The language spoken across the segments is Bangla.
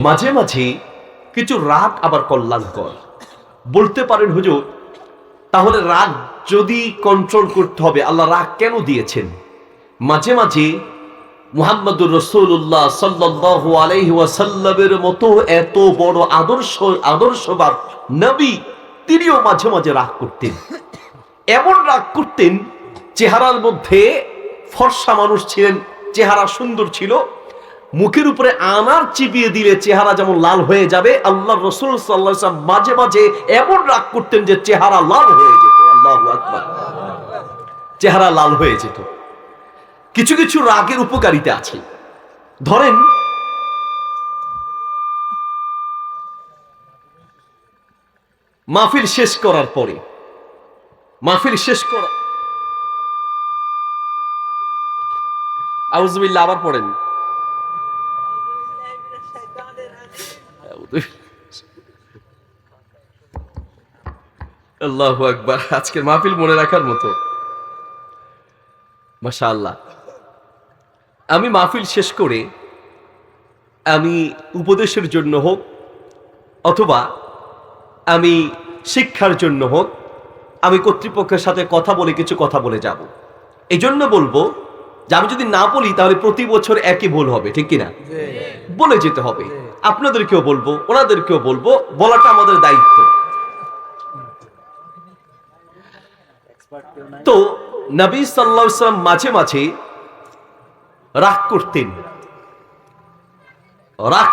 মাঝে মাঝে কিছু রাগ আবার কল্যাণকর। বলতে পারেন, হুজুর, তাহলে রাগ যদি কন্ট্রোল করতে হবে, আল্লাহ রাগ কেন দিয়েছেন? মাঝে মাঝে মুহাম্মদুর রসুল্লাহ সাল্লাহ আলাইহি ওয়াসাল্লামের মতো এত বড় আদর্শ আদর্শবাদ নবী, তিনিও মাঝে মাঝে রাগ করতেন। এমন রাগ করতেন, চেহারার মধ্যে ফর্সা মানুষ ছিলেন, চেহারা সুন্দর ছিল মুখের উপরে আনার চিপিয়ে দিলে চেহারা যেমন লাল হয়ে যাবে, আল্লাহ রসুল সাল্লাহ মাঝে মাঝে এমন রাগ করতেন যে চেহারা লাল হয়ে যেত। আল্লাহ আকবার। চেহারা লাল হয়ে যেত। কিছু কিছু রাগের উপকারিতা আছে। ধরেন, মাহফিল শেষ করার পরে, মাহফিল শেষ করা আবার পড়েন। আল্লাহ আকবার আজকের মাহফিল মনে রাখার মতো। মাশাআল্লাহ। আমি মাহফিল শেষ করে আমি উপদেশের জন্য হোক অথবা আমি শিক্ষার জন্য হোক আমি কর্তৃপক্ষের সাথে কথা বলে কিছু কথা বলে যাব। এই জন্য বলব যে আমি যদি না বলি তাহলে প্রতি বছর একই ভুল হবে ঠিক কিনা? বলে যেতে হবে। আপনাদেরকেও বলব, ওনাদেরকেও বলব, বলাটা আমাদের দায়িত্ব। তো নবী সাল্লাম মাঝে মাঝে রাগ করতেন। রাগ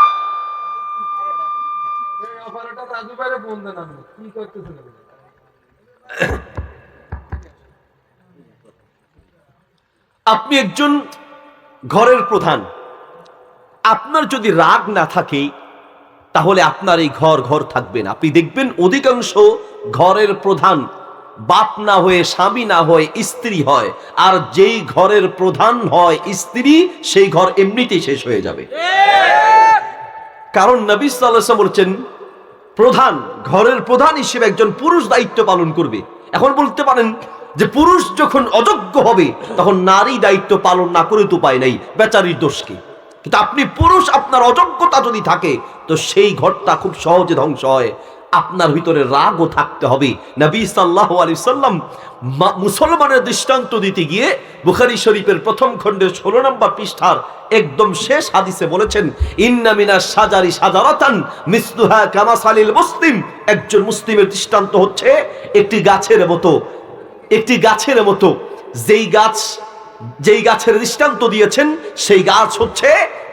আপনি একজন ঘরের প্রধান। আপনার যদি রাগ না থাকে, তাহলে আপনার এই ঘর ঘর থাকবে না। আপনি দেখবেন অধিকাংশ ঘরের প্রধান বাপ না হয়ে, স্বামী না হয়ে স্ত্রী হয়। আর যেই ঘরের প্রধান হয় স্ত্রী, সেই ঘর এমনিতেই শেষ হয়ে যাবে। কারণ নবী সাল্লাহ বলছেন, প্রধান, ঘরের প্রধান হিসেবে একজন পুরুষ দায়িত্ব পালন করবে। এখন বলতে পারেন যে পুরুষ যখন অযোগ্য হবে, তখন নারী দায়িত্ব পালন না করে তো উপায় নাই। বেচারির দোষ কি? কিন্তু আপনি পুরুষ, আপনার অযোগ্যতা যদি থাকে, তো সেই ঘরটা খুব সহজে ধ্বংস হয়। আপনার ভিতরে রাগও থাকতে হবে। নবী সাল্লাহ আলি সাল্লাম মুসলমানের দৃষ্টান্ত দিতে গিয়ে বুখারি শরীফের প্রথম খণ্ডের ষোলো নম্বর পৃষ্ঠার একদম শেষ হাদিসে বলেছেন ইন্নামিনা সাজারি সাজারাতান মিসলুহা কামাসালিল মুসলিম। একজন মুসলিমের দৃষ্টান্ত হচ্ছে একটি গাছের মতো, একটি গাছের মতো। যেই গাছ যেই গাছের দৃষ্টান্ত দিয়েছেন সেই গাছ হচ্ছে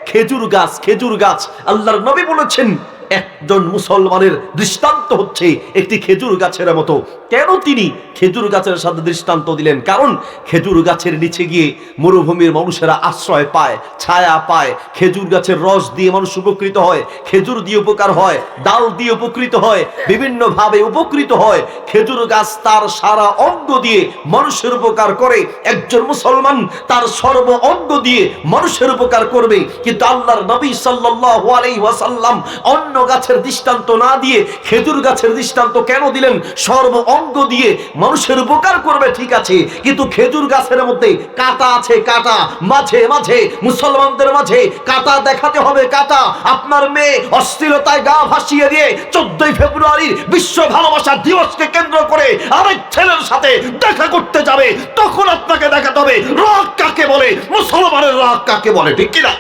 খেজুর গাছ খেজুর গাছ। আল্লাহর নবী বলেছেন একজন মুসলমানের দৃষ্টান্ত হচ্ছে একটি খেজুর গাছের মতো। কেন তিনি খেজুর গাছের সাথে দৃষ্টান্ত দিলেন? কারণ খেজুর গাছের নিচে গিয়ে মরুভূমির মানুষেরা আশ্রয় পায়, ছায়া পায়। খেজুর গাছের রস দিয়ে মানুষ উপকৃত হয়, খেজুর দিয়ে উপকার হয়, ডাল দিয়ে উপকৃত হয় বিভিন্ন ভাবে উপকৃত হয়। খেজুর গাছ তার সারা অঙ্গ দিয়ে মানুষের উপকার করে। একজন মুসলমান তার সর্ব অঙ্গ দিয়ে মানুষের উপকার করবে। কিন্তু আল্লাহর নবী সাল্লাল্লাহু আলাইহি ওয়াসাল্লাম অন্য গাছের দৃষ্টান্ত না দিয়ে খেজুর গাছের দৃষ্টান্ত কেন দিলেন? সর্ব অঙ্গ দিয়ে মানুষের উপকার করবে, ঠিক আছে, কিন্তু খেজুর গাছের মধ্যে কাটা আছে, কাটা, মাঝে মাঝে, মুসলমানদের মাঝে কাটা দেখাতে হবে, কাটা। আপনার মেয়ে অস্থিরতায় গা ভাসিয়ে দিয়ে চোদ্দই ফেব্রুয়ারির বিশ্ব ভালোবাসা দিবসকে কেন্দ্র করে আরেক ছেলের সাথে দেখা করতে যাবে, তখন আপনাকে দেখাতে হবে, রাগ কাকে বলে? মুসলমানের রাগ কাকে বলে, ঠিক কিনা?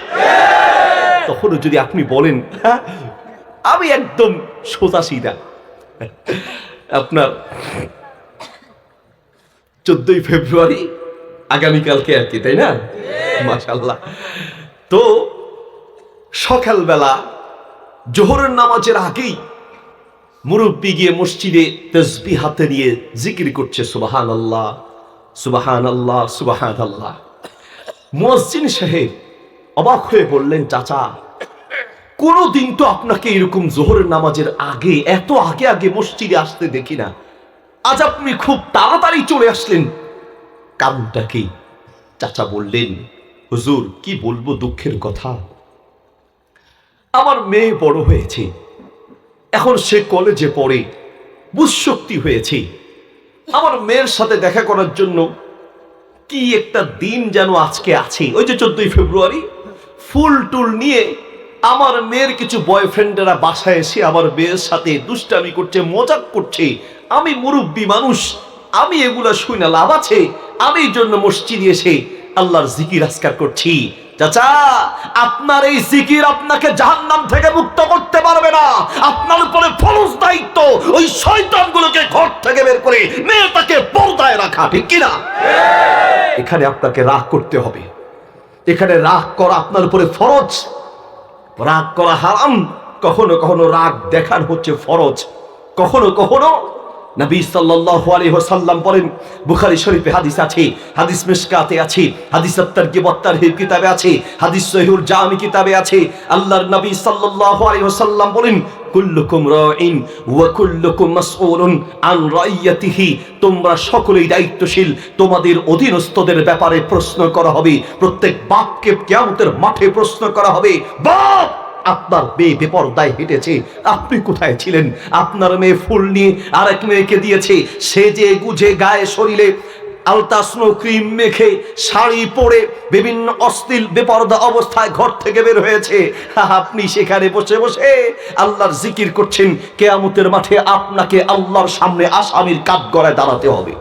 তখনও যদি আপনি বলেন হ্যাঁ আমি একদম সোজা সিধা। আপনার চোদ্দই ফেব্রুয়ারি আগামীকালকে আর কি, তাই না? মাশাল্লাহ তো সকালবেলা জোহরের নামাজের আগেই মুরব্বী গিয়ে মসজিদে তসবি হাতে নিয়ে জিকির করছে সুবাহান আল্লাহ সুবাহান আল্লাহ সুবাহান আল্লাহ মুয়াজ্জিন সাহেব অবাক হয়ে বললেন, চাচা কোনোদিন তো আপনাকে এরকম জোহরের নামাজের আগে, এত আগে আগে মসজিদে আসতে দেখি না। আজ আপনি খুব তাড়াতাড়ি চলে আসলেন। কারণটা কি? চাচা বললেন, হুজুর, কি বলব দুঃখের কথা? আমার মেয়ে বড় হয়েছে। এখন সে কলেজে পড়ে, বুঝশক্তি হয়েছে। আমার মেয়ের সাথে দেখা করার জন্য কি একটা দিন যেন আজকে আছে। ওই যে চোদ্দই ফেব্রুয়ারি, ফুল টুল নিয়ে আমার মেয়ের কিছু বয়ফ্রেন্ডেরা বাসায় এসে আমার মেয়ের সাথে দুষ্টামি করছে, মজাক করছে। আমি মুরব্বী মানুষ। আমি এগুলা শুই না, লাভ আছে। আমি জন্য মসজিদে এসে আল্লাহর জিকির আজকার করছি। চাচা, আপনার এই জিকির আপনাকে জাহান্নাম থেকে মুক্ত করতে পারবে না। আপনার উপরে ফরজ দায়িত্ব ওই শয়তানগুলোকে ঘর থেকে বের করে মেয়েটাকে পর্দায় রাখা, ঠিক কিনা? এখানে আপনাকে রাগ করতে হবে। এখানে রাগ করা আপনার উপরে ফরজ। রাগ করা হারাম। কখনো কখনো রাগ দেখার হচ্ছে ফরজ। কখনো কখনো নবী সাল্লাল্লাহু আলাইহি ওয়াসাল্লাম বলেন, বুখারী শরীফে হাদিস আছে, হাদিস মিশকাতে আছে, হাদিস আত-তারগিব ওয়াত-তারহিব কিতাবে আছে, হাদিস সহিহুল জামি কিতাবে আছে। আল্লাহর নবী সাল্লাল্লাহু আলাইহি ওয়াসাল্লাম বলেন, কুল্লুকুম রাইন ওয়া কুল্লুকুম মাসউলুন আন রাইয়াতিহি। তোমরা সকলেই দায়িত্বশীল, তোমাদের অধীনস্থদের ব্যাপারে প্রশ্ন করা হবে, প্রত্যেক বাপকে কিয়ামতের মাঠে প্রশ্ন করা হবে। বাপ! আপনার মেয়ে বেপরদায় হেঁটেছে। আপনি কোথায় ছিলেন? আপনার মেয়ে ফুল নিয়ে আরেক মেয়েকে দিয়েছে। সে যে গুজে গায়ে শরীরে আলতা স্নো ক্রিম মেখে শাড়ি পরে বিভিন্ন অশ্লীল বেপরদা অবস্থায় ঘর থেকে বের হয়েছে। আপনি সেখানে বসে বসে আল্লাহর জিকির করছেন। কেয়ামতের মাঠে আপনাকে আল্লাহর সামনে আসামির কাঠ গড়ায় দাঁড়াতে হবে।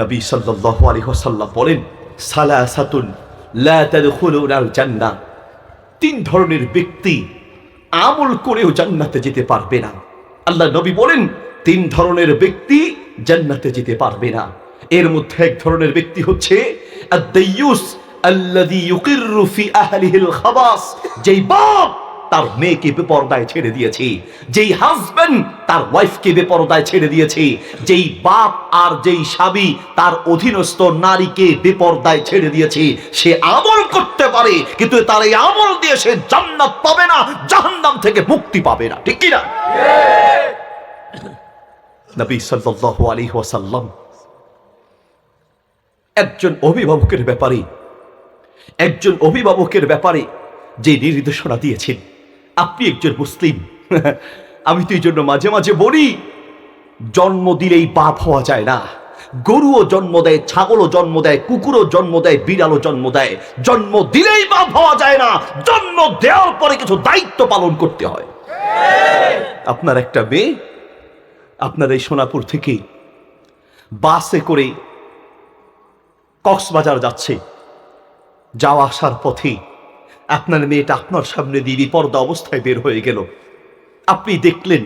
নবী সাল্লাল্লাহু আলাইহি ওয়াসাল্লাম বলেন, সালাসাতুন লা তাদখুলুনাল জান্নাহ। তিন ধরনের ব্যক্তি আমল করেও জান্নাতে যেতে পারবে না। আল্লাহ নবী বলেন, তিন ধরনের ব্যক্তি জান্নাতে যেতে পারবে না। এর মধ্যে এক ধরনের ব্যক্তি হচ্ছে যেই বাপ তার মেয়েকে বেপরদায় ছেড়ে দিয়েছে। যেই হাজবেন্ড তার ওয়াইফকে বেপরদায় ছেড়ে দিয়েছে। যেই বাপ আর যেই স্বামী তার অধীনস্থ নারীকে বেপরদায় ছেড়ে দিয়েছে। সে আমল করতে পারে, কিন্তু তার এই আমল দিয়ে সে জান্নাত পাবে না, জাহান্নাম থেকে মুক্তি পাবে না। ঠিক কিনা? নবী সাল্লাল্লাহু আলাইহি ওয়াসাল্লাম একজন অভিভাবকের ব্যাপারে, একজন অভিভাবকের ব্যাপারে যে নির্দেশনা দিয়েছেন আপনি একজন মুসলিম। আমি তো এই জন্য মাঝে মাঝে বলি, জন্ম দিলেই বাপ হওয়া যায় না। গরুও জন্ম দেয়, ছাগলও জন্ম দেয়, কুকুরও জন্ম দেয়, বিড়ালও জন্ম দেয়। জন্ম দিলেই বাপ হওয়া যায় না, জন্ম দেওয়ার পরে কিছু দায়িত্ব পালন করতে হয়। আপনার একটা মেয়ে, আপনার এই সোনাপুর থেকে বাসে করে কক্সবাজার যাচ্ছে। যাওয়া আসার পথে আপনার মেয়েটা আপনার সামনে দিয়ে বিপর্দা অবস্থায় বের হয়ে গেল। আপনি দেখলেন,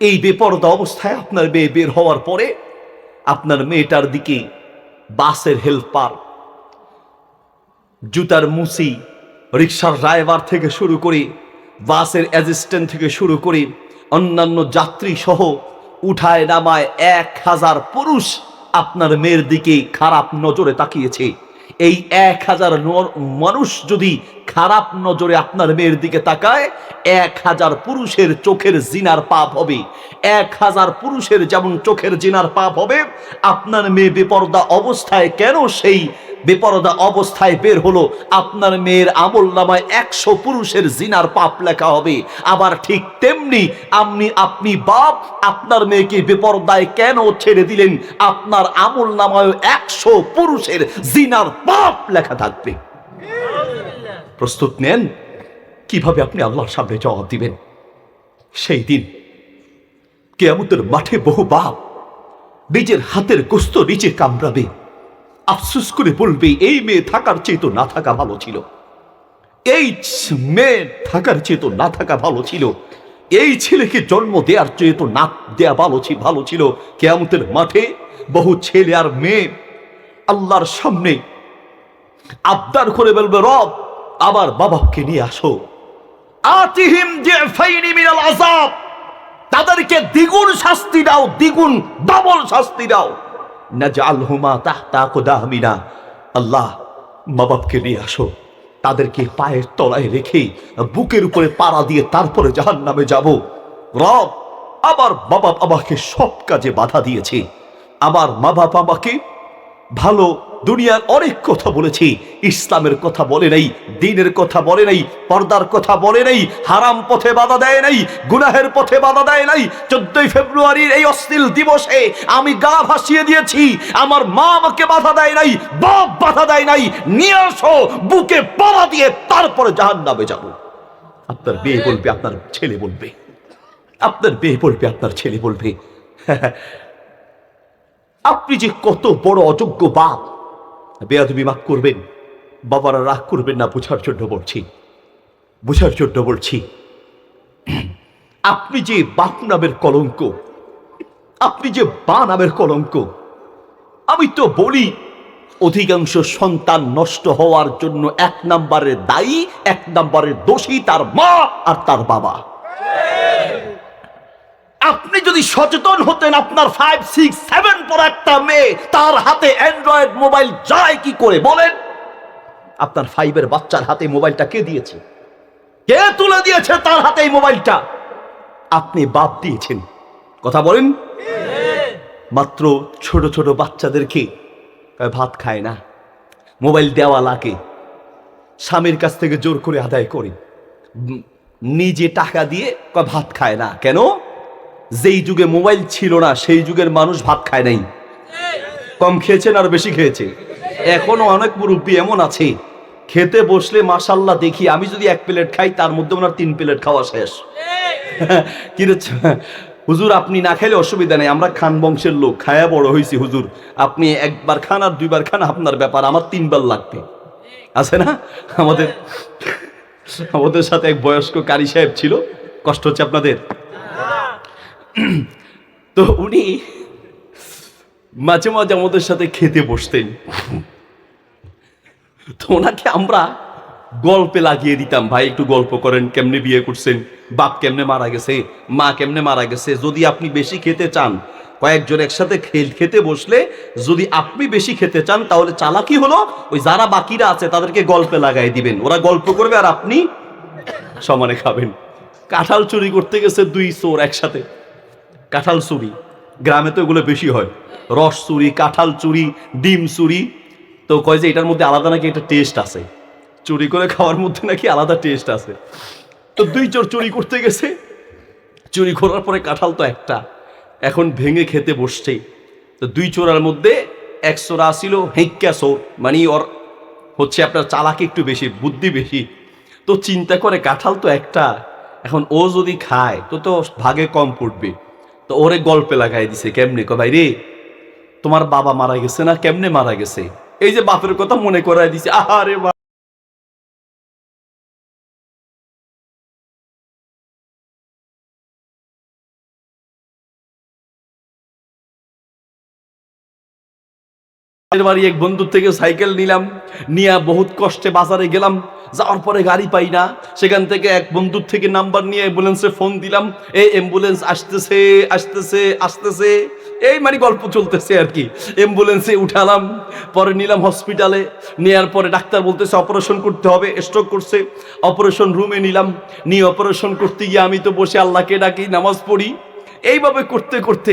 এই বেপরদা অবস্থায় আপনার মেয়ে বের হওয়ার পরে আপনার মেয়েটার দিকে বাসের হেল্পার, জুতার মুসি রিক্সার ড্রাইভার থেকে শুরু করে বাসের অ্যাসিস্ট্যান্ট থেকে শুরু করে অন্যান্য যাত্রী সহ উঠায় নামায় এক হাজার পুরুষ আপনার মেয়ের দিকে খারাপ নজরে তাকিয়েছে। এই এক হাজার মানুষ যদি খারাপ নজরে আপনার মেয়ের দিকে তাকায়, এক হাজার পুরুষের চোখের জিনার পাপ হবে। এক হাজার পুরুষের যেমন চোখের জিনার পাপ হবে, আপনার মেয়ে বেপর্দা অবস্থায় কেন সেই বেপরদা অবস্থায় বের হলো। আপনার মেয়ের আমল নামায় একশো পুরুষের জিনার পাপ লেখা হবে। আবার ঠিক তেমনি আপনি আপনি বাপ, আপনার মেয়েকে বেপরদায় কেন ছেড়ে দিলেন? আপনার আমল নামায় একশো পুরুষের জিনার পাপ লেখা থাকবে। প্রস্তুত নেন, কীভাবে আপনি আল্লাহর সামনে জবাব দিবেন? সেই দিন, কেয়ামতের মাঠে বহু বাপ নিজের হাতের গোস্ত নিচে কামড়াবে। আফসুস করে বলবে, এই মেয়ে থাকার চেয়ে তো না থাকা ভালো ছিল। এই মেয়ে থাকার চেয়ে তো না থাকা ভালো ছিল। এই ছেলেকে জন্ম দেওয়ার চেয়ে তো না দেয়া ভালো ছি- ভালো ছিল। কেয়ামতের মাঠে বহু ছেলে আর মেয়ে আল্লাহর সামনে আবদার করে বলবে, রব আবার বাবাকে নিয়ে আসো। আতিহিম জিফাইনি মিনাল আযাব। তাদেরকে দ্বিগুণ শাস্তি দাও, দ্বিগুণ ডবল শাস্তি দাও। নাজআলহুমা তাহতা কুদাহমিনা। আল্লাহ, মা বাপকে নিয়ে আসো। তাদেরকে পায়ের তলায় রেখে বুকের উপরে পাড়া দিয়ে তারপরে জাহান নামে যাব। রব আবার বাবা আমাকে সব কাজে বাধা দিয়েছে। আমার মা বাপ আমাকে ভালো দুনিয়ার অনেক কথা বলেছি। ইসলামের কথা বলে নাই, দিনের কথা বলে নাই, পর্দার কথা বলে নাই, হারাম পথে বাধা দেয় নাই, গুনাহের পথে বাধা দেয় নাই। চোদ্দই ফেব্রুয়ারির এই অশ্লীল দিবসে আমি গা ভাসিয়ে দিয়েছি। আমার মা আমাকে বাধা দেয় নাই, বাপ বাধা দেয় নাই। নিয়ে আসো, বুকে পাড়া দিয়ে তারপরে জাহান নামে যাব। আপনার বিয়ে বলবে, আপনার ছেলে বলবে। আপনার বিয়ে বলবে, আপনার ছেলে বলবে। আপনি যে কত বড় অযোগ্য বাপ, বেয়াদবি মাফ করবেন। বাবারা রাগ করবেন না, বোঝার জন্য বলছি। বোঝার জন্য বলছি। আপনি যে বাপ নামের কলঙ্ক, আপনি যে বা নামের কলঙ্ক, আমি তো বলি, অধিকাংশ সন্তান নষ্ট হওয়ার জন্য এক নম্বরের দায়ী, এক নম্বরের দোষী, তার মা আর তার বাবা। আপনি যদি সচেতন হতেন, আপনার ফাইভ সিক্স সেভেন পর একটা মেয়ে তার হাতে অ্যান্ড্রয়েড মোবাইল যায় কি করে? বলেন। আপনার ফাইভের বাচ্চার হাতে মোবাইলটা কে দিয়েছে? কে তুলে দিয়েছে তার হাতে এই মোবাইলটা আপনি বাপ দিয়েছেন। কথা বলেন। মাত্র ছোট ছোট বাচ্চাদেরকে ভাত খায় না। মোবাইল দেওয়া লাগে। স্বামীর কাছ থেকে জোর করে আদায় করে। নিজে টাকা দিয়ে ভাত খায় না। কেন? যেই যুগে মোবাইল ছিল না, সেই যুগের মানুষ ভাত খায় নাই। কম খেয়েছেন আর বেশি খেয়েছে। এখনও অনেক মুরব্বী এমন আছে। খেতে বসলে মাসাল্লাহ দেখি, আমি যদি এক প্লেট খাই, তার মধ্যে ওনার তিন প্লেট খাওয়া শেষ। কিরে হুজুর, আপনি না খেলে অসুবিধা নেই, আমরা খান বংশের লোক, খায়া বড় হয়েছি হুজুর। আপনি একবার খান আর দুইবার খান, আপনার ব্যাপার, আমার তিনবার লাগবে। আছে না? আমাদের আমাদের সাথে এক বয়স্ক কারি সাহেব ছিল, কষ্ট হচ্ছে আপনাদের। তো উনি মাঝে মাঝে আমাদের সাথে খেতে বসতেন। তো ওনাকে আমরা গল্পে লাগিয়ে দিতাম, ভাই, একটু গল্প করেন, কেমনে বিয়ে করছেন? বাপ কেমনে মারা গেছে? মা কেমনে মারা গেছে? যদি আপনি বেশি খেতে চান, কয়েকজন একসাথে খেতে বসলে যদি আপনি বেশি খেতে চান, তাহলে চালাকি হলো ওই যারা বাকিরা আছে, তাদেরকে গল্পে লাগাই দিবেন। ওরা গল্প করবে আর আপনি সমানে খাবেন। কাঁঠাল চুরি করতে গেছে দুই চোর একসাথে। কাঁঠাল চুরি। গ্রামে তো এগুলো বেশি হয়। রস চুরি, কাঁঠাল চুরি, ডিম চুরি। তো কয় যে এটার মধ্যে আলাদা নাকি একটা টেস্ট আছে। চুরি করে খাওয়ার মধ্যে নাকি আলাদা টেস্ট আছে। তো দুই চোর চুরি করতে গেছে। চুরি করার পরে কাঁঠাল তো একটা। এখন ভেঙে খেতে বসছে। তো দুই চোরার মধ্যে এক চোরা আসিল হেঁক্কা চোর। মানে ওর হচ্ছে আপনার চালাকি একটু বেশি, বুদ্ধি বেশি। তো চিন্তা করে কাঁঠাল তো একটা। এখন ও যদি খায়, তো তো ভাগে কম পড়বে। তো ওরে গল্পে লাগাই দিছে, কেমনে? কো ভাই রে তোমার বাবা মারা গেছে না? কেমনে মারা গেছে? এই যে বাপের কথা মনে করাই দিছে। আহারে আমাদের বাড়ি এক বন্ধুর থেকে সাইকেল নিলাম, নিয়ে বহুত কষ্টে বাজারে গেলাম, যাওয়ার পরে গাড়ি পাই না। সেখান থেকে এক বন্ধুর থেকে নাম্বার নিয়ে অ্যাম্বুলেন্সে ফোন দিলাম, এই অ্যাম্বুলেন্স আসতেছে আসতেছে আসতেছে। এই মানে গল্প চলতেছে আর কি। অ্যাম্বুলেন্সে উঠালাম, পরে নিলাম হসপিটালে নেওয়ার পরে ডাক্তার বলতেছে, অপারেশন করতে হবে স্ট্রোক করছে। অপারেশন রুমে নিলাম, নিয়ে অপারেশন করতে গিয়ে আমি তো বসে আল্লাহকে ডাকি, নামাজ পড়ি। এইভাবে করতে করতে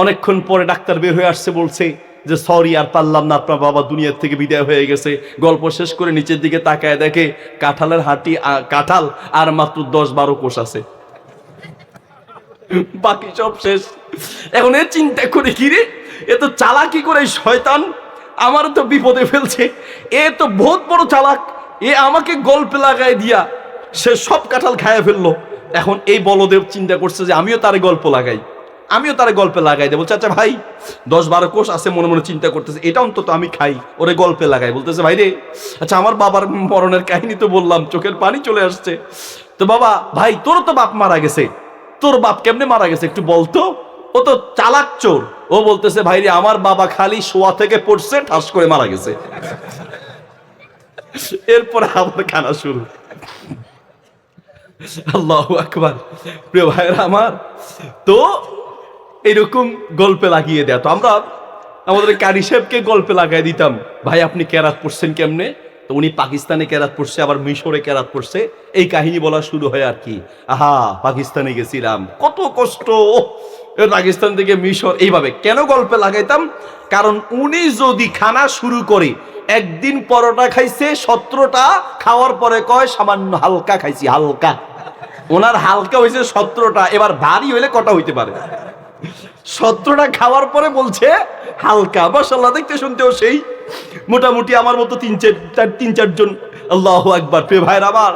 অনেকক্ষণ পরে ডাক্তার বের হয়ে আসছে, বলছে যে সরি, আর পারলাম না, আপনার বাবা দুনিয়ার থেকে বিদায় হয়ে গেছে। গল্প শেষ করে নিচের দিকে তাকায় দেখে কাঁঠালের হাঁটি কাঁঠাল আর মাত্র দশ বারো কোষ আছে। বাকি সব শেষ। এখন এ চিন্তা করে কি রে? এ তো চালাকি করে শয়তান আমার তো বিপদে ফেলছে। এ তো বহুত বড় চালাক, এ আমাকে গল্পে লাগায় দিয়া সে সব কাঁঠাল খায়া ফেলল। এখন এই বলদেব চিন্তা করছে যে আমিও তারে গল্প লাগাই। আমিও তারে গল্পে লাগাই দেবো। চাচা ভাই, দশ বারো কোষ আছে মনে মনে চিন্তা করতেছে, এটা অন্তত আমি খাই, ওরে গল্পে লাগাই। বলতেছে, ভাই রে আচ্ছা আমার বাবার মরণের কাহিনী তো বললাম, চোখের পানি চলে আসছে। তো বাবা, ভাই তোর তো বাপ মারা গেছে। তোর বাপ কেমনে মারা গেছে একটু বলতো ও তো চালাক চোর। ও বলতেছে, ভাই রে, আমার বাবা খালি শোয়া থেকে পড়ছে, ঠাস করে মারা গেছে। এরপরে আবার খানা শুরু। আল্লাহ আকবার। প্রিয় ভাইরা আমার, তো এরকম গল্পে লাগিয়ে দেয়। তো আমরা আমাদের কারি সাহেবকে গল্পে লাগাই দিতাম, ভাই, আপনি কেরাত পড়ছেন কেমনে? তো উনি পাকিস্তানে কেরাত পড়ছে, আবার মিশরে কেরাত পড়ছে। এই কাহিনী বলা শুরু হয় আর কি। আহা, পাকিস্তানে গেছিলাম, কত কষ্ট। পাকিস্তান থেকে মিশর। এইভাবে কেন গল্পে লাগাইতাম? কারণ উনি যদি খানা শুরু করে, একদিন পরোটা খাইছে, সতেরোটা খাওয়ার পরে কয়, সামান্য হালকা খাইছি, হালকা। ওনার হালকা হয়েছে সতেরোটা, এবার ভারী হইলে কটা হইতে পারে? সতেরোটা খাওয়ার পরে বলছে, হালকা। মাসাল্লাহ দেখতে শুনতেও সেই। মোটামুটি আমার মতো তিন চার চার, তিন চারজন। আল্লাহ একবার প্রে ভাইয়ের আবার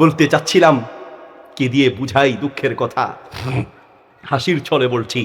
বলতে চাচ্ছিলাম, কে দিয়ে বুঝাই দুঃখের কথা? হাসির ছলে বলছি।